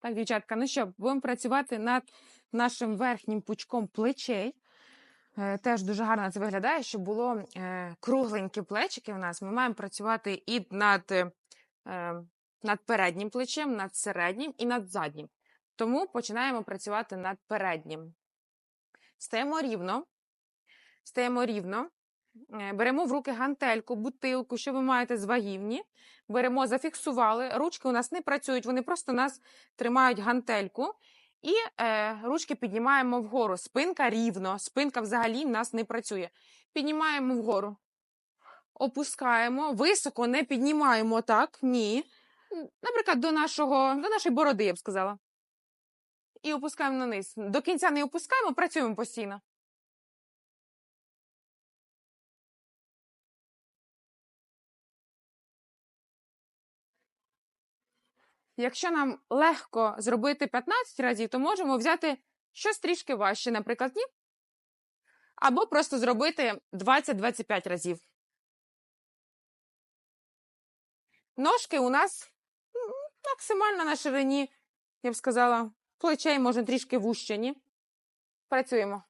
Так, дівчатка, ну що, будемо працювати над нашим верхнім пучком плечей. Е, Теж дуже гарно це виглядає, щоб було е, кругленькі плечики у нас. Ми маємо працювати і над, е, над переднім плечем, над середнім і над заднім. Тому починаємо працювати над переднім. Стаємо рівно. Стаємо рівно. Е, Беремо в руки гантельку, бутилку, що ви маєте з вагівні. Беремо, зафіксували. Ручки у нас не працюють, вони просто нас тримають гантельку. І е, ручки піднімаємо вгору. Спинка рівно. Спинка взагалі в нас не працює. Піднімаємо вгору. Опускаємо. Високо не піднімаємо так. Ні. Наприклад, до, нашого, до нашої бороди, я б сказала. І опускаємо наниз. До кінця не опускаємо, працюємо постійно. Якщо нам легко зробити 15 разів, то можемо взяти щось трішки важче, наприклад, ні. Або просто зробити 20-25 разів. Ножки у нас максимально на ширині, я б сказала, плечей, може трішки вужче, ні? Працюємо.